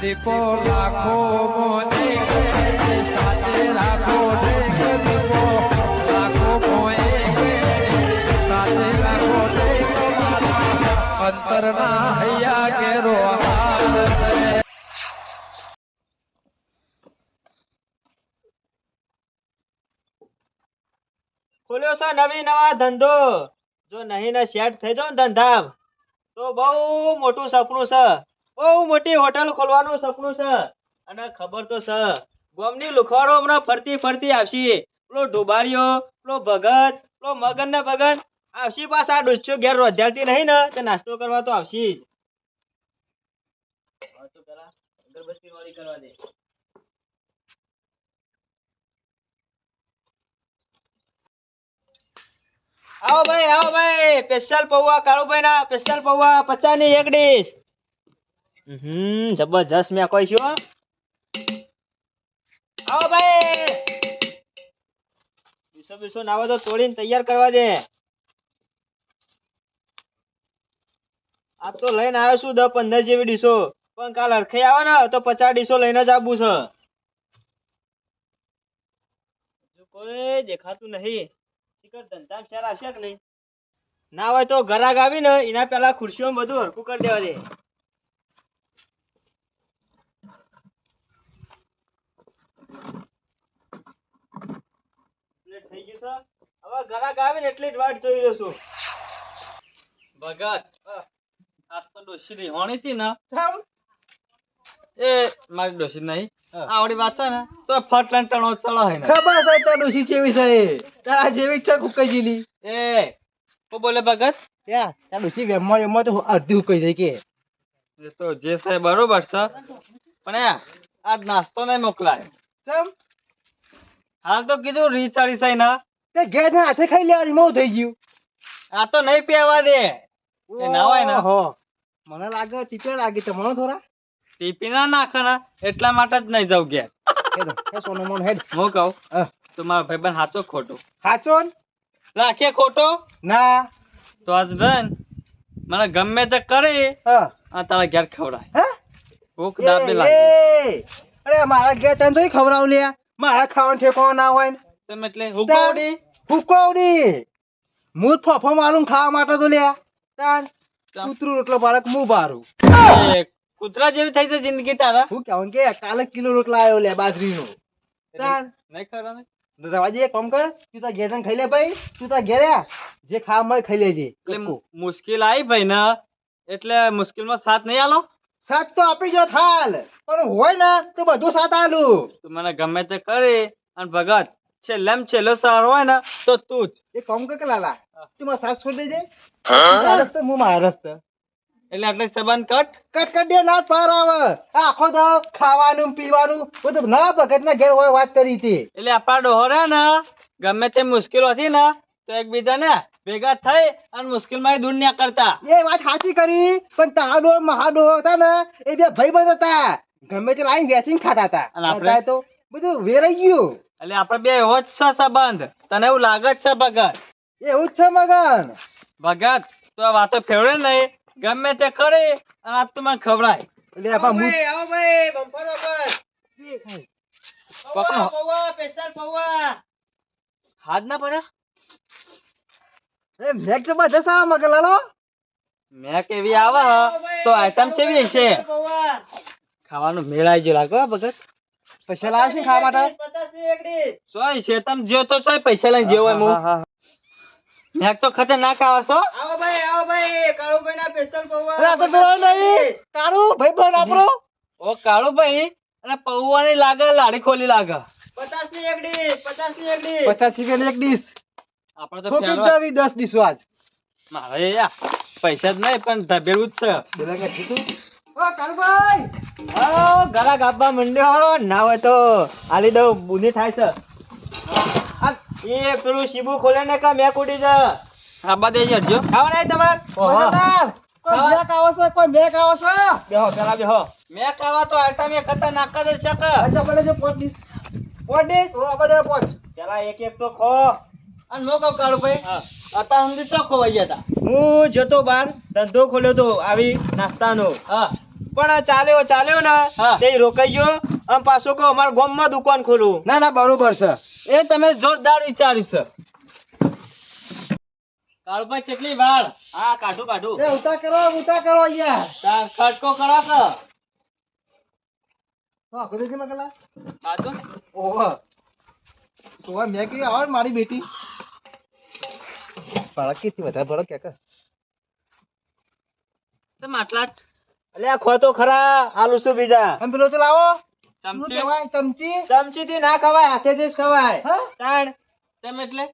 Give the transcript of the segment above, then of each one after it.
દીપો લાખો મોને સાથે રાખો દીપો, લાખો મોએ ખોલ્યો છે નવી નવા ધંધો. જો નહીં ને સેટ થઈ ને ધંધા તો બહુ મોટું સપનું છે. બહુ મોટી હોટલ ખોલવાનું સપનું છે. અને ખબર તો છે ગોમની લુખારો હમણાં ફરતી ફરતી આવશે. પેલો ડુબારીઓ પેલો ભગત પેલો મગન ને ભગન આવશી પાસ આ ઘેર રોધ્યાલતી નહીં ને તે નાસ્તો કરવા તો આવશે જ. હવે તો પેલા અગરબત્તી વાળી કરવા દે. આવો ભાઈ આવો ભાઈ. સ્પેશિયલ પૌવા કાળુભાઈ ના સ્પેશિયલ પૌવા પચાસની એક ડીશ. હમ, જબરજસ્ત મેં હો. આવો ભાઈ. બીસો બીસો નાવો તો તોડીને તૈયાર કરવા દે. આ તો લઈને આવ્યો છું દસ પંદર જેવી ડીશો. પણ કાલ હરખે આવે ને તો પચાસ ડીશો લઈને જ આવવું છે. કોઈ દેખાતું નહીં. શિખર ધંધા ચાર આવશે કે નહીં? ના હોય તો ઘરાક આવી ને એના પેલા ખુરશીઓ બધું હરખું કરી દેવા દે પ્લેટ થઈ ગયું છે હવે ઘરાક આવે ને એટલી જ વાટ જોઈ રહ્યો છું ભગત આ તો ડોશી ની હોણી હતી ને? એ મારી ડોશી નહીં. આવડી વાત છે ને તો ફટ લઈને ટણો ચડો હે ને. ખબર છે તાર ડોશી જેવી છે તારા જેવી છે કુકઈજીની. એ કો બોલે ભગત? ક્યાં તાર ડોશી વેમમાં વેમમાં તો અડધી ઉકઈ જાય કે. એ તો જે છે બરોબર છે. પણ આજ નાસ્તો નહીં મોકલાય. ચમ હાલ તો કીધું રીચાળી છે ને તે ગેસ ને હાથે ખાઈ લેવાની મોં થઈ ગયું. આ તો નહીં પીવા દે. એ ના હોય ને. ઓહો. મને લાગે ટીપે લાગે તમને થોડા. ટીપી ના નાખના એટલા માટે જ નહીં જાવ ગેસ હે મોન હેડ. હું કહું તો મારો ભાઈબંધ સાચો ખોટો? હાચો રાખે ખોટો? ના. તો આજ રન મને ગમે તે કરી હા. આ તારા ઘેર ખવડાય. હે? ભૂખ દાબે લાગે. અરે મારા ઘેર તને તો ખવડાવ લે મારા ખાવાનું ઠેકો ના હોય ને. તમે એટલે હુકવડી હુકવડી હું ફોફો મારું ખાવા માટે તો લે તાન. કૂતરું રોટલો બાળક હું બારું કૂતરા જેવી થઈ છે જિંદગી તારા? હું કેવું કે કાલે કિલો રોટલા આવ્યો લે બાજરીનો. તાન. નહીં ખરા ને? રવાજી એક કામ કર તું તાર ઘેર ખાઈ લે ભાઈ. તું તાર ઘેરે. જે. ખાવા મળે ખાઈ લેજે એટલે મુશ્કેલ આવી ભાઈ ને. એટલે મુશ્કેલમાં સાથ નહીં આલો? સાત તો આપી જો થાલ. પણ હોય ને તો બધું સાથ આલું. તું મને ગમે તે કરે અને ભગત. છેલ્લેમ છેલ્લો સારો હોય ને તો તું જ. એ કામ કર કે લાલા તું મારા સાસ છોડી દેજે. તું હું મારા રસ્તે. એટલે આટલે સબન કટ? કટ કટ દે ના પાર આવે. આખો દો ખાવાનું પીવાનું બધું ના ભગત ના ઘેર હોય વાત કરી હતી. એટલે આપણા ડોહરે ને ગમે તે મુશ્કેલ હતી ને તો એકબીજા ને ભેગા થઈ અને મુશ્કેલમાં દૂર ન્યા કરતા. એ વાત સાચી કરી પણ તારો મહાડો હતા ને એ બે ભાઈ બંધ હતા. ગમે તે લાઈન વેચીને ખાતા હતા. અને આપણે? તો બધું વેરાઈ ગયું. એટલે આપણે બે એવો જ છે સંબંધ. તને એવું લાગે જ છે ભગત? એવું જ છે મગન. ભગત તો આ વાતો ફેવડે નહીં? ગમે તે કરી અને આ તું મને ખવડાય. એટલે આપા મુ આવો ભાઈ, બમ્પર વગર. પકડો. પૌવા, special પૌવા. હાથ ના પડ્યા એ મેઘ જબરદસ્ત આવે મગન લાલો. મેક કેવી આવે તો આઈટમ કેવી હશે. ખાવાનું મેળાઈ જો લાગે હો ભગત. પૈસા લાવે છે ખાવા માટે? પચાસની સોય છે તમે જો તો સોય પૈસા લઈને જેવો એમ હા, હા, મેં તો ખતરનાક આવે છો. આવો ભાઈ, આવો ભાઈ, કાળુભાઈ ના special પૌવા. અરે તો પેલો નહીં. કાળુ ભાઈ બંધ આપણો ઓ કાળુ ભાઈ અને પૌવાની લાગે લાડી ખોલી લાગે. પચાસની એક ડીશ, પચાસની એક ડીશ. પચાસ રૂપિયા એક ડીશ. આપણે તો જાવી દસ ડીશો આજ. મારે યાર પૈસા જ નહીં પણ ધબેડું જ છે. બોલા કે કીધું ઓ કાલભાઈ! આવો, માંડ્યો ના હોય તો આલી દઉં. બુની થાય છે. આ એ પેલું શીબુ ખોલે ને કા મેં કુડી છે? આ બધે જજો ખાવા નહીં તમાર? કોઈ મેક આવે છે? કોઈ મેક આવે છે? બેહો પેલા બેહો. મેં ખાવા તો આઈટમ એ ખતરનાક જ છે કે? અચ્છા બોલે પોટ ઓ આપણે પોચ. પેલા એક એક તો ખો. અને મો કહું કાળુ ભાઈ હા. અત્યાર સુધી વહી ગયા હતા? હું જતો બાર ધંધો ખોલ્યો તો આવી નાસ્તાનો. હા. પણ ચાલ્યો ચાલ્યો ને. તે રોકાઈ ગયો. આમ પાછો કહો અમારા ગામમાં દુકાન ખોલું. ના ના બરોબર છે. એ તમે જોરદાર વિચાર્યું છે. કાળુભાઈ કેટલી વાળ? હા કાઢું કાઢું. એ ઉતા કરો ઉતા કરો યાર તાર ખટકો કરો કે? હા કુદે છે મકલા બાજુ? ઓહો. તો મેં કીધું આવો મારી બેટી. ભડક કેટલી વધારે ભડક કે તમે આટલા જ. આ ખોતો ખરા. આલુ શું બીજા? અને પેલો તો લાવો. ચમચી? કહેવાય? ચમચી? ચમચી થી ના ખવાય હાથેથી જ ખવાય. તાણ. તેમ એટલે?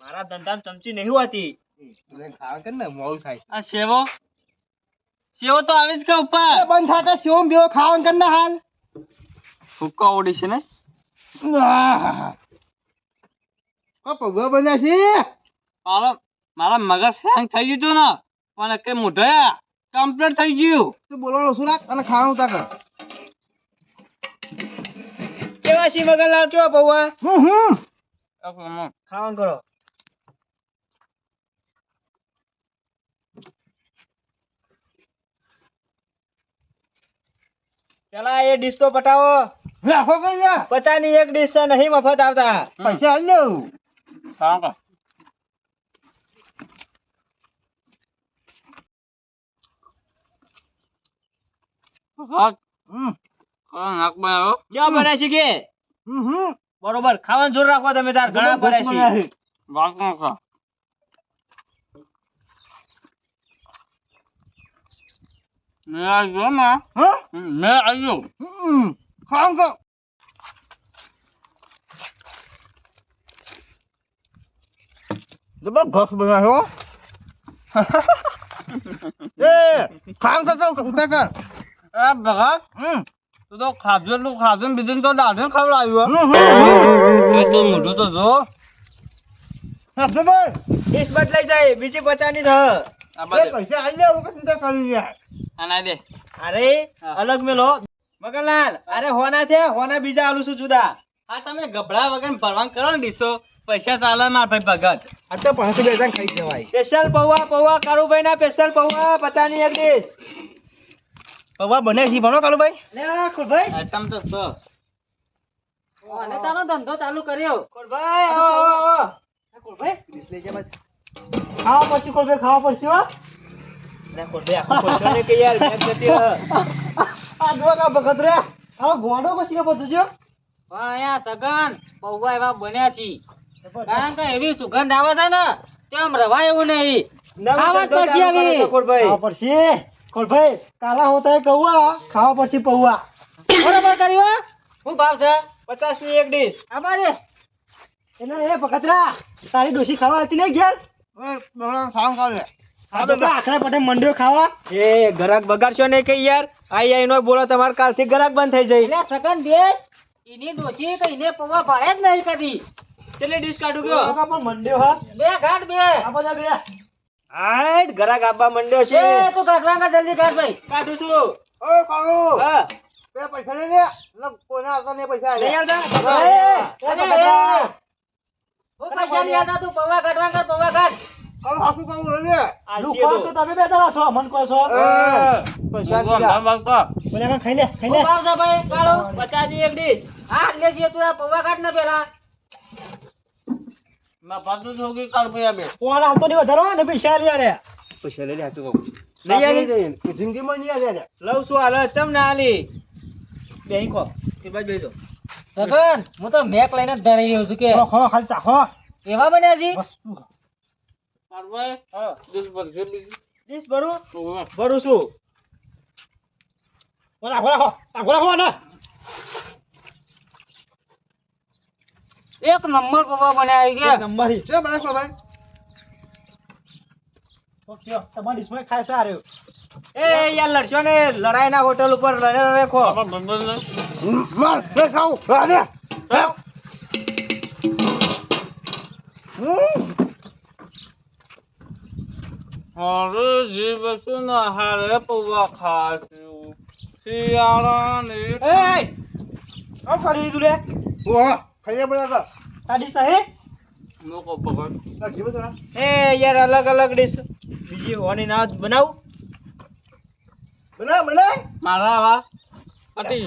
મારા ધંધામાં ચમચી નહીં હોતી. ખાવા કર ને મોલ થાય આ સેવો? સેવો તો આવી જ કે ઉપર. બંધ થાતે સેવો બેવો ખાવાનું કર ને હાલ. ફૂકો ઓડી છે ને? પગવા બન્યા છે. મારો મારા મગજ હેંગ થઈ ગયું ને. પણ કે મોઢે કમ્પ્લીટ થઈ ગયું. તું બોલવાનું ઓછું રાખ? અને ખાવાનું ઉતા કર. કેવા સી મગનલાલ કેવા પૌવા? હું હું. ખાવાનું કરો. પેલા એ ડીશ તો પટાવો. રાખો કઈ લ્યા પચાસની એક ડીશ છે નહીં મફત આવતા. પૈસા આવી ખાવા હા હા. નાક બનાવો કેવા બને છે કે? બરોબર. ખાવાનું જોર રાખો તમે તાર. ઘણા પડે છે. છે. વાત મેં આવ્યો ને મેં આવ્યો હમ. જબરદસ્ત બન્યા એ ખાવાનું કર કર કર. એ ભગત હમ. તું તો ખાધું એટલું ખાધું ને બીજું તો દાઢે ખવડાવ્યું તો મોઢું તો જો. જાય બીજી ની પૈસા આલ દેવું કે ચિંતા કરી યાર દે. અરે અલગ મેલો. મગનલાલ અરે હોના છે હોના બીજા આલુ છું જુદા. હા તમે ગભરા વગર ભરવાન કરો ને ડીશો. પૈસા ચાલે માર ભાઈ ભગત. આ તો પાંચસો બે ખાઈ જવાય. સ્પેશિયલ પૌવા પૌવા કાળુભાઈ ના સ્પેશિયલ પૌવા પચાની એક ડીશ. પૌવા બને છે ભણો કાલુભાઈ? લે આ ખુરભાઈ આટમ તો સ અને તારો ધંધો ચાલુ કર્યો. ખુરભાઈ આવો આવો લઈ જા બસ ખાવા પડશે ખુરભાઈ ખાવા પડશે હો. અરે ખુરભાઈ આખો ને કે યાર મેં જતી આ કા ભગત રે. આ ગોડો કશી પર જોજો પણ અહીંયા સગન પૌવા એવા બન્યા છે કારણ કે એવી સુગંધ આવે છે ને તેમ રવાય એવું નહીં. ખાવા પડશે. છો, ખુરભાઈ ખાવા પડશે. ખોલભાઈ કાલા હોતા કૌવા ખાવા પડશે પૌવા. બરાબર કર્યું શું ભાવ છે? પચાસની એક ડીશ. અમારે એને એ ભગતરા તારી ડોસી ખાવા હતી ને ઘેર? આખરા પટે મંડ્યો ખાવા. એ ગરાક બગાડશો નહીં કે યાર? આઈ આઈ નો બોલો તમારે કાલથી ગરાક બંધ થઈ જાય. એટલે સગન બેસ એની તો એને પૌવા ભાડે જ નહીં કદી. કેટલી ડીશ કાઢું ગયો? પણ મંડ્યો હા? બે ઘાટ બે. આ બધા બે. હાઈટ ગરાક આપવા મંડ્યો છે. એ તું કાઢવા કા જલ્દી કાઢ ભાઈ. કાઢું છું. ઓ કાળુ હા. બે પૈસા લઈ લે. કોઈના આવતા નહીં પૈસા નહીં આવતા? અરે, ઓ પૈસા નહીં આવતા તું પવા કાઢવા કર પવા કાઢ. કાળુ હાકુ કાળુ લઈ લે. આલસી તો. તમે બે છો મન કહો છો. પૈસા દીધા ભાગ ભાગ બોલે ખાઈ લે ખાઈ ભાઈ કાળો. ની એક ડીશ. હા લે છે તું આ પૌવા કાઢ ને પેલા. મેં પાછું છું કે કાળ ભાઈ બે કોણ આવતો નહીં વધારો ને પૈસા લે રે પૈસા લઈ લે હાચું કહું. નહીં નહીં આલી? આલી જિંદગીમાં નહીં આલી લઉં છું હાલ ચમ ના આલી? બેહી કો. એ બાજુ બેહી દો સગન હું તો મેક લઈને જ ધરી રહ્યો છું કે. હો ખાલી હો. એવા બન્યા છે વસ્તુ ભાઈ હા. છે બીજું ડીશ ભરું. ભરું છું. બોલા બોલા ખો રાખો રાખો ને. એક નંબર પૌવા બન્યા ગયા એક નંબર. છે બરાબર ભાઈ. ઓકે તમારી ડિશમાં ખાય છે આ એ યાર લડશો ને લડાઈ ના હોટલ ઉપર લડે રાખો માર રે ખાવ રાડે ખાવ જીવ સુન હારે પૌવા ખાશું શિયાળાની એ આવ કરી તું લે. ઓ ખાઈ બોલા તો. આ ડીશ નહીં લોકો પકડ આ જીવ તો એ યાર અલગ અલગ ડીશ. બીજી હોની ના બનાવું. બનાય મારા આવા. પટી.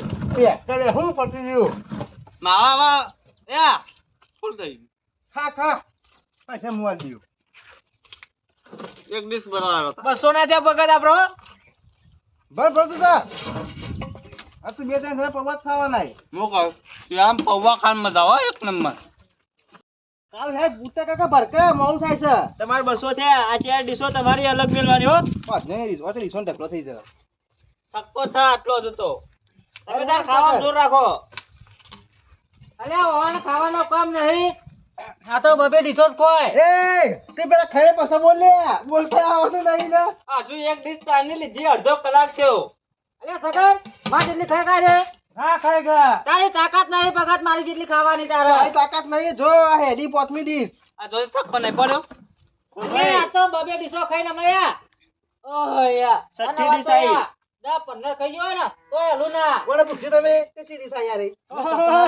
એ હું પટી ગયું મારા આવા. એ ફૂલ થઈ ગયું. ખા ખા. પૈસા મુવા દઉં એક ડીશ બનાવ્યો. બસો ના ત્યાં ભગત આપડો. ભર ભર તું આ તું બે ત્રણ ઘરે પવાત ખાવાના. હું કહું? કે આમ પૌવા ખાન મજા આવે એક નંબર. કાલ હે બુટ્ટા કાકા ભરકે મોલ થાય છે. તમારે બસો થયા આ ચાર ડીશો તમારી અલગ મેળવાની હો. પાછ નહીં રીસ ઓટે રીસોન ઢગલો થઈ જાય થક્કો થા આટલો જ હતો. તમે તાર ખાવા જોર રાખો. અલ્યા ઓન ખાવાનો કામ નહીં. આ તો બબે ડીશો જ ખોય એ તે પેલા ખાઈ પાછા બોલ લે. બોલતા આવડતું નહીં ને. હજુ એક ડીશ ચાની લીધી અડધો કલાક થયો. અલ્યા સગનમાં જેટલી ખાય ખાય રે હા ખાઈ ગયા. તારી તાકાત નહીં ભગત મારી જેટલી ખાવાની તારે. તારી તાકાત નહીં જો આ હેડી પોતમી ડીશ. આ જોઈ થપ્પો નહીં પડ્યો? અલ્યા આ તો બબે ડીશો ખાઈને અમે ઓહો યા. છઠ્ઠી ડીશ આઈ. વાત તો યા. દસ પંદર ખાઈ ગયો ને તોય હલું ના. કોને પૂછ્યું તમે કેટલી ડીશ આયા રે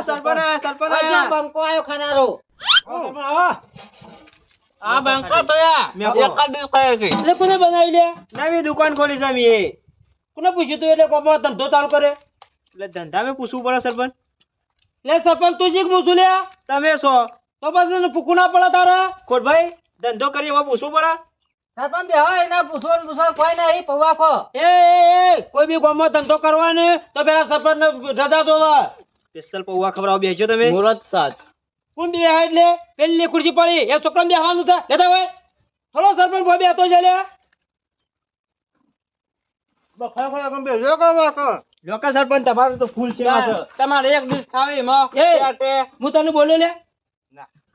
સરપંચ આયા, સરપંચ બંકો આવ્યો ખાનારો. આવો. આ બંકો તો યા મેં એક જ ડીશ ખાઈ ગઈ એટલે કોને બનાવી લે? નવી દુકાન ખોલી છે મેં એ. કોને પૂછ્યું તું એટલે કોમો ધંધો ચાલુ કરે? એટલે ધંધા મેં પૂછવું પડે સરપંચ. લે સરપંચ તું જીક પૂછું લે. તમે છો તો પછી એને ના પડે તારે? કોટભાઈ ધંધો કરી એમાં પૂછવું પડે? સરપંચ બે હોય એના પૂછવા પૂછવા કોઈ નહીં પૌવા ખો. એ એ એ કોઈ બી ગામમાં ધંધો કરવાનો તો પેલા સરપંચ ને રજા દોવા સ્પેશિયલ પૌવા ખવડાવો બેસજો તમે? મુરત સાજ કોણ બે એટલે? પેલી ખુરશી પડી એ છોકરા બેહવાનું છે લેતા હોય. થોડો સરપંચ ભાઈ બેતો છે લે બખા ખરા કમ બેજો કરવા કર લોકો સરપંચ તમારું તો ફૂલ છે. તમારે એક ડીશ ખાવી માં એ. પેટે. હું તને બોલ્યો લે?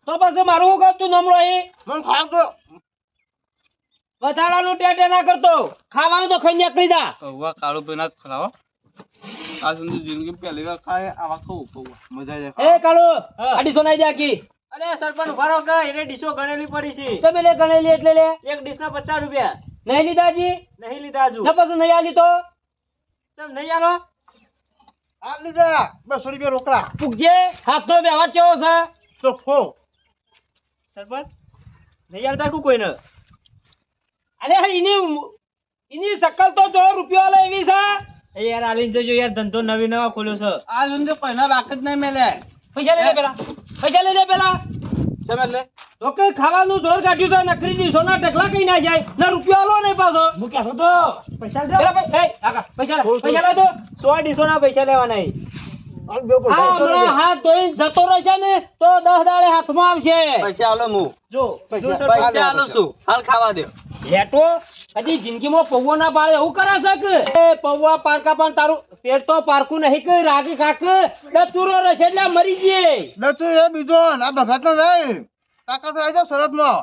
તો પછી મારું શું કરતું નમળો એ મન ખાવ તો. વધારાનું ટેટે ના કરતો. ખાવાનું તો ખાઈ નીકળી જા. પૌવા કાળું પીને જ ખરાવો આ સુધી જિંદગી પહેલી વાર ખાય? આવા ખાવું મજા જાય એ કાળુ. આડી સોનાઈ દે અરે સરપંચ ઊભા રહો કે એને ડીશો ગણેલી પડી છે. તમે લે ગણે એટલે લે. એક ડીશ ના પચાસ રૂપિયા. નહીં લીધા જી? નહીં લીધા હજુ. નપસ પછી નહીં આલી તો? તમે નહીં આલો? આ લીધા. બસો રૂપિયા રોકડા. પૂગજે હાથનો વ્યવહાર કેવો છે? તો ફો સરપંચ નહીં આલતા કુ કોઈને? અરે એની એની સકલ તો જો રૂપિયો લે એવી છે. એ યાર આલીન જજો યાર ધંધો નવી નવા ખોલ્યો છે. આ ધંધો પહેલા બાકી જ નહીં મેલે. પૈસા લઈ લે પેલા. પૈસા લઈ લે પેલા. તમે લે. તો કે ખાવાનું જોર કાઢ્યું છે નકરી ની સોના ટકલા કઈ ના જાય. ના રૂપિયો આલો નહીં પાછો. હું કહેતો તો? પૈસા દે. પૈસા પૈસા લે તો. સો ડીશો ના પૈસા લેવાના છે. આલ દો આ હમણાં હાથ ધોઈને જતો રહેશે ને તો દસ દાડે હાથમાં આવશે. પૈસા આલો હું જો પૈસા- જો સરપંચ પૈસા આલો છું હાલ ખાવા દો. લેટો. હજી જિંદગીમાં પૌવો ના પાડે એવું કરે છે કે? પૌવા પારકા પણ તારું પેટ તો પારકું નહીં કે રાગી ખાક. ડચુરો રહેશે એટલે મરી જઈએ બીજો ના ભગત નો નહીં. તાકાત આવી જાવ શરતમાં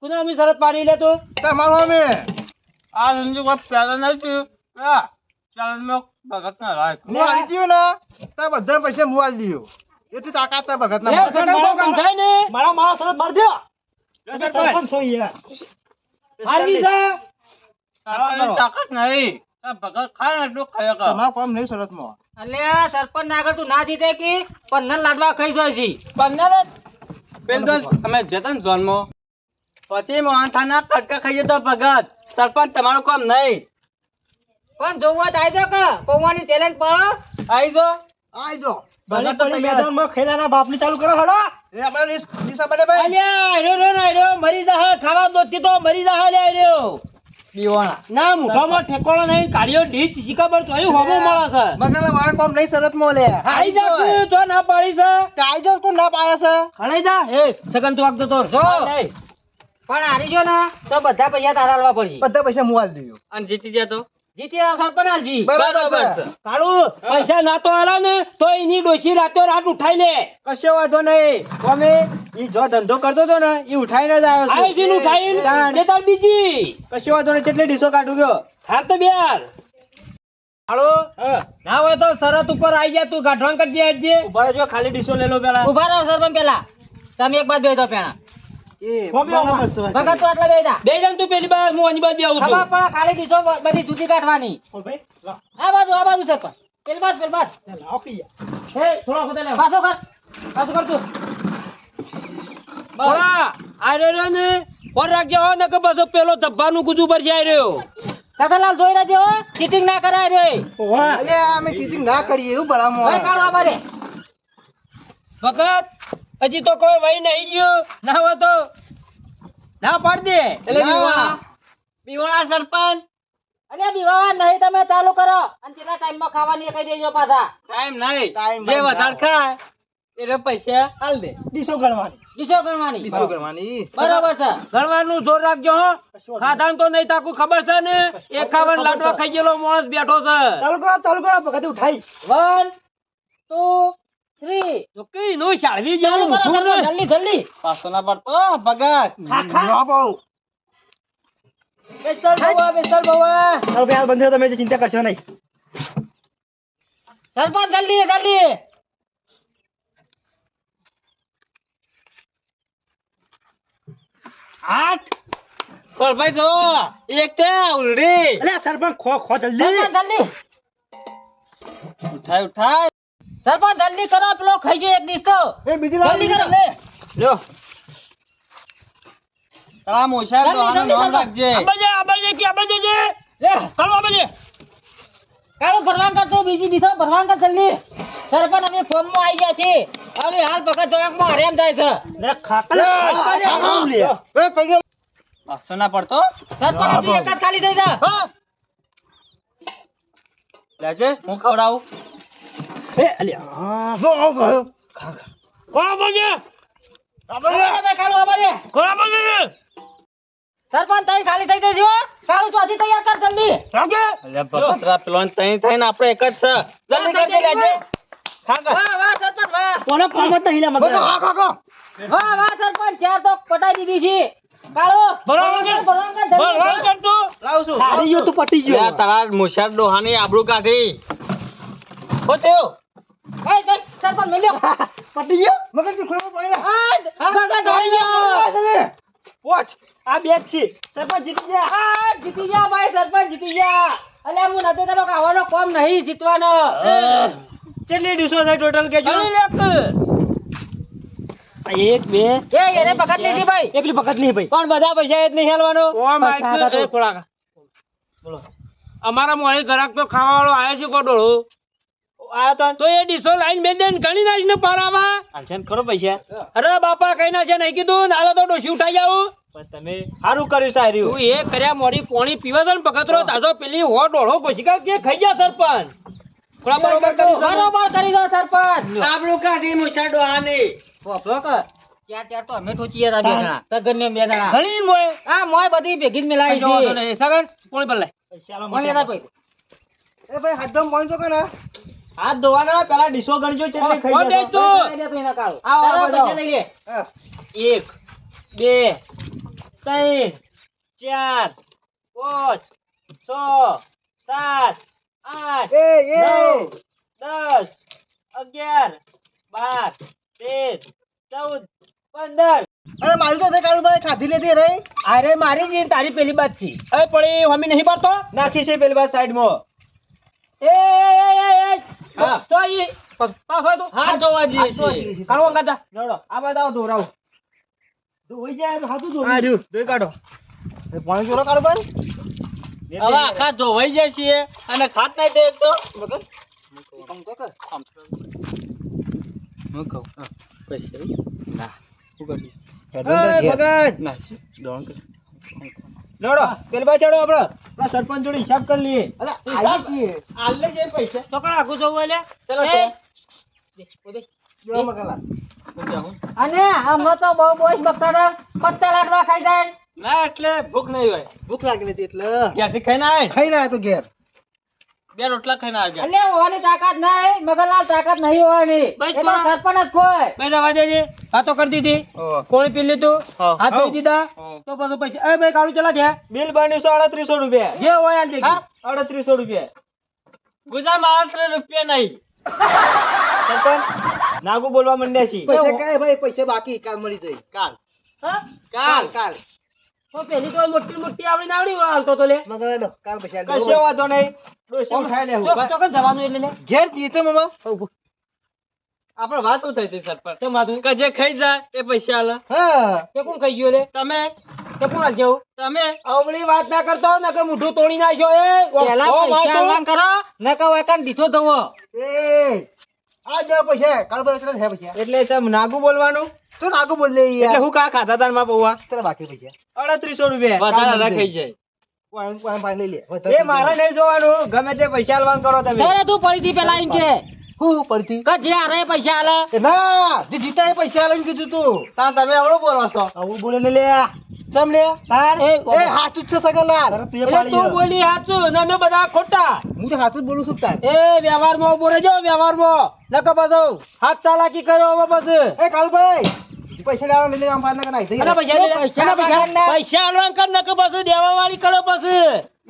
કોને અમે શરત પાડી લે તો? તમારો અમે. આ સંજુ કોઈ પેલા નહીં થયું હા ચાલ મેં ભગત ના રાખ હું હારી ગયો ને તાર બધા પૈસા મુવા દીયો એટલી તાકાત તાર ભગત ના થાય ને. મારા મારા સરપંચ માર દો. સરપંચ છો યાર હારવી જા. તાકાત તાકાત નહીં. ભગત ખાય ને એટલું ખાય તમારા કામ નહીં શરતમાં અલ્યા સરપંચ ના આગળ તું ના જીતે કે? પંદર લાડવા ખાઈ જાય છે. પંદર જ પેલ તો અમે જતા ઝોનમાં પછી મોહનથાના કટકા ખાઈએ તો ભગત. સરપંચ તમારું કામ નહીં. પણ જોવા તો આવી કે પૌવાની ચેલેન્જ પાડો. તો ખેલાના બાપની ચાલુ કરો હડો એ આપણે દિશા બને ભાઈ. અલ્યા આર્યો રે ને મરી જા ખાવા દોતી તો મરી જા લે આર્યો દીવાણા ના નહીં કાઢ્યો ઢીચ શીખબર તો અહીં હોમો મળે છે. મગર મારા કામ નહીં સરત મોલે આઈ જા તું તો ના પાડી છે. કાઈ જો કોણ ના પાયા છે. જા. હે સગન તું આગતો તો જો. નહીં. પણ હારી જો ને તો બધા પૈસા તારા આલવા પડશે. બધા પૈસા મુવા દીધો અને જીતી જાય તો. બરાબર છે. કાળુ પૈસા ના તો આલા ને તો એની ડોશી રાતો રાત ઉઠાઈ લે. કશો વાંધો નહીં. અમે ઈ જો ધંધો કરતો તો ને ઈ ઉઠાઈને જ આવ્યો છું. તાર બીજી. કશો વાંધો નહીં કેટલી ડીસો કાઢું ગયો. હા તો બેર કાળુ હા. ના હોય તો શરત ઉપર આઈ જા તું ગાંઠવાન કરજે આજે. ઊભા જો ખાલી ડીસો લેલો પેલા. ઊભા રહો સરપંચ પેલા. તમે એક બાદ બેહી દો ભગત તો આટલા બેહી જા બેહી તું પેલી બાજુ હું આની બાજુ આવું છું. પણ ખાલી ડીશો બધી જુદી કાઢવાની. ઓ ભાઈ લાવ. આ બાજુ આ બાજુ સરપંચ. પેલી બાજુ પેલી બાજુ. લાવ કીયા. હે થોડો ખોદા લે. પાછો કર. પાછો કર તું. બોલા આ રહ્યો ને? ફોન રાખજે હો ને બસો પેલો ધબ્બાનું ગુજુ પર જાય રહ્યો. સગનલાલ જોઈ લેજો હો. ચીટિંગ ના કરાય રે. અલે અમે ચીટિંગ ના કરીએ એવું બરામો ભાઈ કાઢવા અમારે વખત હજી તો કોઈ વહી નહીં ગયું. ના હોય તો ના પાડ દે. એટલે બીવાળા. સરપંચ. અરે બીવાળા નહીં તમે ચાલુ કરો. અને કેટલા ટાઈમમાં ખાવાની કહી દેજો પાછા. ટાઈમ નહીં. ટાઈમ જે વધારે ખાય એટલે પૈસા હાલ દે. ડીસો ગણવાની. ડીશો ગણવાની? ડીસો કરવાની બરોબર છે. ગણવાનું જોર રાખજો હો. ખાધાન તો નહીં તાકુ ખબર છે ને? એકાવન લાડવા ખાઈ ગયેલો માણસ બેઠો છે. ચાલુ કરો ચાલુ કરો વખતે ઉઠાઈ વન ટુ થ્રી તો કઈ નો શાળવી જેવું સરપંચ, જલ્દી જલ્દી. પાછો ના પડતો ભગત. ના પાઉં બેસર બવા બેસર બવા ચાલો ભાઈ હાલ બંધ તમે ચિંતા કરશો નહીં. સરપંચ જલ્દી જલ્દી. આઠ. પર જો એક તે ઉલડી. સરપંચ ખો ખો જલ્દી. જલ્દી. ઉઠાય ઉઠાય. સરપંચ જલ્દી કરો પેલો ખાઈ જાય એક દિવસ તો. એ બીજી લાવ જલ્દી કરો. લે લ્યો. તારા મોશા તો આનો નોન રાખજે. અબજે અબજે કે અબજે જે લે. કરો અબજે કાળું ભરવાન કર તું બીજી ડીશો ભરવાન કર જલ્દી. સરપંચ અમે ફોર્મમાં આવી ગયા છે હવે હાલ પકડ જોકમાં હરેમ થાય છે. લે ખાકલે. એ પગે પાછો ના પડતો? સરપંચ હજુ એક જ ખાલી થઈ જા હા. લેજે હું ખવડાવું? એ અલ્યા જો આવ કોણ આબાજે સરપંચ તઈ ખાલી થઈ જશે હો ચોથી તૈયાર કર જલ્દી રાગે અલ્યા ભગતરા પેલો તઈ થઈને આપણે એક જ છે જલ્દી કરજે લેજે ખા કર વાહ વાહ સરપંચ વાહ કોને કોમ જ નહીં મગર હા ખા ખા વાહ વાહ સરપંચ ચાર તો પટાઈ દીધી છે કાળો બરાબર છે. બરાબર કર તું લાવ છું હારી ગયો તું પટી અલ્યા તારા મોશા ડોહાની આબરૂ કાઢી હો થયો ભાઈ ભાઈ સરપંચ મિલ્યો. પટી ગયો? મગર તું ખોલો પડે આ ભગત ધોઈ ગયો. પોચ આ બેગ છે. સરપંચ જીતી ગયા. આ જીતી ગયા ભાઈ સરપંચ જીતી ગયા. અલે હું નતો તારો ખાવાનો કોમ નહીં જીતવાનો. કેટલી ડીશો થાય ટોટલ કેજો એક બે. એ એને પકડ લીધી ભાઈ. એકલી પકડ નહીં ભાઈ. પણ બધા પૈસા એ જ નહીં હાલવાનો. ઓ. એ થોડા બોલો. અમારા મોહે ગ્રાહક તો ખાવા વાળો આવ્યો છે કોડોળો આયો તો તો એ ડીશો લાઈન બેન દેન ગણી નાખ ને પારામાં આલશે ખરો પૈસા? અરે બાપા કઈ ના છે નહીં કીધું? નાલો તો ડોશી ઉઠાઈ જાવ પણ તમે સારું કર્યું સારું તું એ કર્યા મોડી પોણી પીવા છે ને પકતરો તાજો પેલી હો ડોળો કોશિકા કે ખાઈ જા સરપંચ. બરોબર કરી બરોબર કરી દો સરપંચ. આબરૂ કાઢી મોશા ડોહાની પોપલો કર. ચાર ચાર તો અમે ઠોચીએ તા બે સગન ને બે ઘણી મોય. આ મોય બધી ભેગી જ મિલાવી છે. સગન પોણી પર લાય મોય હતા એ ભાઈ હાથ ધમ પોઈન્ટ કે ના હાથ ધોવાના પેલા ડીશો ગણજો ચેટલી ખાઈ. આવો, પૈસા લઈ લે એક બે ત્રણ ચાર પાંચ છ સાત આઠ નવ દસ અગિયાર બાર તેર ચૌદ પંદર. અરે મારું તો તે કાળુભાઈ ખાધી લેતી રે. અરે મારી જી તારી પેલી બાત છે. અરે એ હમી નહીં પડતો? નાખી છે પેલી બાજુ સાઈડમાં એ એ એ એ. હા. તો ઈ હાથ ધોવા જઈએ છીએ. કાઢો કાઢા. જોડો આ બતાવો ધોરાવ ધોઈ જાય હાથું ધોઈ આ રહ્યું. ધોઈ કાઢો. પાણી જોડો કાળુભાઈ હવે આખા ધોવાઈ જાય છીએ અને ખાત નહીં તો. એક આમ તો કર. હું કહું હા, પૈસા. ના. એ ભગત ના કર. લોડો. પેલી બાજુ ચડો આપડે. સરપંચ જોડે હિસાબ કરી લઈએ. અલે આયા છીએ. આલે છે પૈસા. ચોકડા આખું જવું એટલે ચલો. જો મગલા. અને આમાં તો બહુ બોજ બકતા પત્તા લાકડા ખાઈ જાય. ના એટલે ભૂખ નહીં હોય. ભૂખ લાગી નથી એટલે. ક્યાંથી ખાઈ ના ખાઈ ના તો ઘેર. બે રોટલા ખાઈને આવી ગયા એટલે હોવાની તાકાત નહીં મગનલાલ તાકાત નહીં હોવાની. બસ એ તો પણ- સરપંચ જ કોઈ ભાઈ રવા દેજે. વાતો કરી દીધી. કોળી પી લીધું. હાથ ધોઈ દીધા. તો પછી પૈસા એ ભાઈ કાળું ચલા છે બિલ બન્યું છે અડત્રીસો રૂપિયા. જે હોય આલ દેખી. હા? અડત્રીસો રૂપિયા. ગુજરાત માત્ર રૂપિયા નહીં. સરપંચ નાગુ બોલવા માંડ્યા છે. પૈસા કાંઈ ભાઈ પૈસા બાકી કાલ મળી જાય. કાલ. હા? કાલ કાલ. તો પેલી તો મોટી મોટી આવડી નાવડી હાલતો તો લે. મગલા દો કાલ પછી કશો વાંધો નહીં. ડોસી ઉઠાઈ લેવું ચોક- ચોકન જવાનું એટલે લે. ઘેર જઈએ તો મામા આપણે વાત શું થઈ હતી સર પર? તો માધુ કે જે ખાઈ જાય એ પૈસા આલે. હા. તે કોણ ખાઈ ગયો લે? તમે? કે કોણ હાલજો તમે? અવળી વાત ના કરતો ને કે મોઢું તોડી નાખ્યો એ. પેલા પૈસા. આલવાન કરો. ને કે વાકન દીસો ધોવો. એ. આ જો પૈસા કાલ ભાઈ છે પૈસા એટલે ચમ નાગુ બોલવાનું? તો નાગુ બોલ લે એટલે હું કા ખાતા તારમાં પૌવા તને બાકી પૈસા. અડત્રીસો રૂપિયા. વધારે રખાઈ જાય કોણ કોણ પાણી લઈ લે. એ મારા નહીં જોવાનું. ગમે તે પૈસા આલવાન કરો તમે. સરે તું પડીથી પેલા એમ કે. હું પડતી? કે જે આરે પૈસા આલે. ના જે જીતા એ પૈસા લઈને કીધું તું. તા તમે આવડો બોલો છો. આવું બોલે લે ચમ લે તાર? એ, હાચું છે સગનલાલ. તું બોલી હાચું. ને અમે બધા ખોટા. હું તો હાચું જ બોલું છું તાર. એ વ્યવહારમાં ઊભો જો વ્યવહારમાં. નકર પાછો હાથ ચાલાકી કર્યો હવે પછી. એ કાલભાઈ. પૈસા લેવા લઈ લે આમ ના કરાય પૈસા પૈસા પૈસા કર નકર પાછું દેવા વાળી કરો પછી.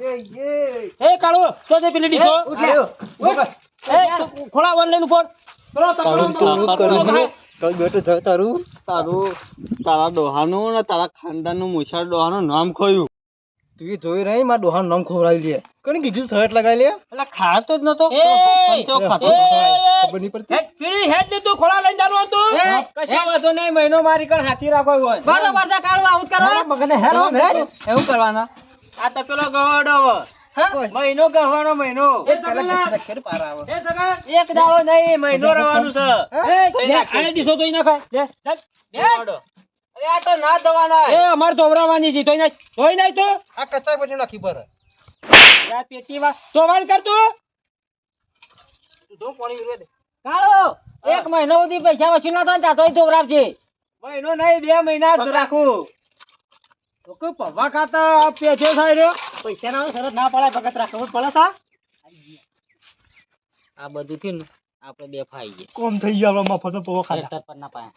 એ એ. એ કાળો તો તે પેલી ડીશો. એ તું ઓનલાઈન ઉપર ચલો તમે કઈ બેઠું થયું તારું. તારું તારા ડોહાનું ને તારા ખાનદાનનું ડોહાનું નામ ખોયું. તું જોઈ રહી મારા ડોહાનું નામ ખોરાઈ લે. કણ કીધું શર્ટ લગાઈ લે? એટલે ખાતો જ નતો. ખબર નહીં પડતી? હેડ હેડ દે તું ખોળા લઈને જાનો હતું એ, વાંધો નહીં મહિનો મારી કણ હાથી રાખો હોય. બરોબર છે કાળવા આવું જ કરો મગને હેડ હેડ. એવું કરવાના. આ તો પેલો ગવાડો હવે. મહિનો ગવાનો મહિનો. એ પેલા સગલા ખેતર ખેતર પાર આવે. એ સગા એક દાડો નહીં મહિનો રહેવાનું છે. આને ડીશો તોય નાખાય. લે ચાલ. લે. અરે આ તો ના દવાના એ અમાર ધોવરાવાની છે તોય નાખ. તોય નાખ તો. આ કચરા પછી નાખી પર આ પેટી વા ચોવાણ કર તું. તું પાણી વીરવા દે. કાળો. એક મહિનો સુધી પૈસા વસૂલ ના થાય ને ધોવરાવજે. મહિનો નહીં બે મહિના જ રાખું. તો પવા ખાતા પેજો થાય રહ્યો. પૈસા ના શરત ના પડે ભગત રાખવું પડે સા? આ બધું ને આપણે બે ફાઈ ગયા. કોમ થઈ ગયો મફત પવો ખેતર પર ના પાયા.